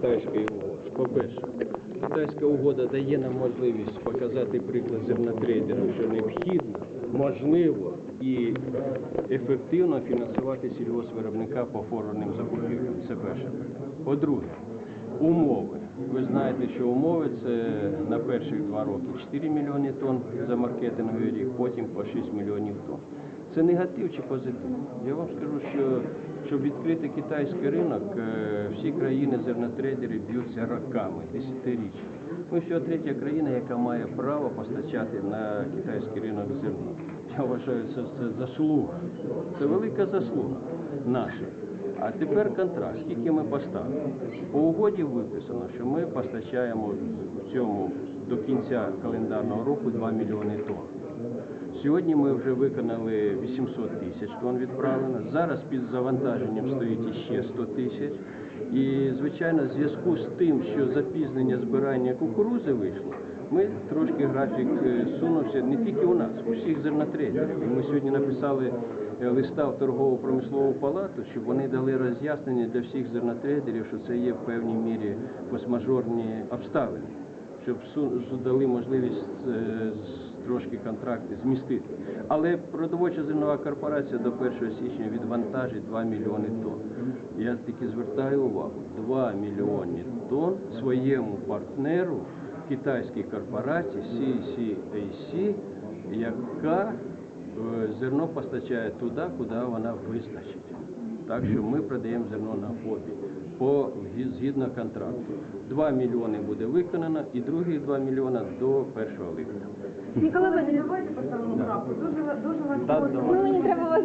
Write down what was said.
китайської угоди? По-перше, китайська угода дає нам можливість показати приклад зернотрейдерам, що необхідно, можливо і ефективно фінансувати сільгоспвиробника по форвардним закупівлям. Це перше. По-друге, умови. Ви знаєте, що умови це на перших два роки 4 мільйони тонн за маркетинговий рік, потім по 6 мільйонів тонн. Це негатив чи позитив? Я вам скажу, що щоб відкрити китайський ринок, е, всі країни зернотрейдери б'ються роками, десятиріччя. Ми всього третя країна, яка має право постачати на китайський ринок зерно. Я вважаю, це, це заслуга. Це велика заслуга наша. А тепер контракт, скільки ми поставили. По угоді виписано, що ми постачаємо в цьому до кінця календарного року 2 мільйони тонн. Сьогодні ми вже виконали 800 тисяч тонн відправлено. Зараз під завантаженням стоїть іще 100 тисяч. І, звичайно, в зв'язку з тим, що запізнення збирання кукурузи вийшло, ми трошки графік е, сунувся не тільки у нас, у всіх зернотрейдерів. Ми сьогодні написали е, листа в торгово-промислову палату, щоб вони дали роз'яснення для всіх зернотрейдерів, що це є в певній мірі фосмажорні обставини щоб дали можливість е, трошки контракти змістити. Але продовольча зернова корпорація до 1 січня відвантажить 2 мільйони тонн. Я тільки звертаю увагу, 2 мільйони тонн своєму партнеру китайській корпорації CCAC, яка е, зерно постачає туди, куди вона визначить. Так що ми продаємо зерно на ФОПі по згідно контракту. 2 мільйони буде виконано і другі 2 мільйона до 1 липня. Ніколи ви Давайте поставимо крапку. Дуже, дуже. Ну, вас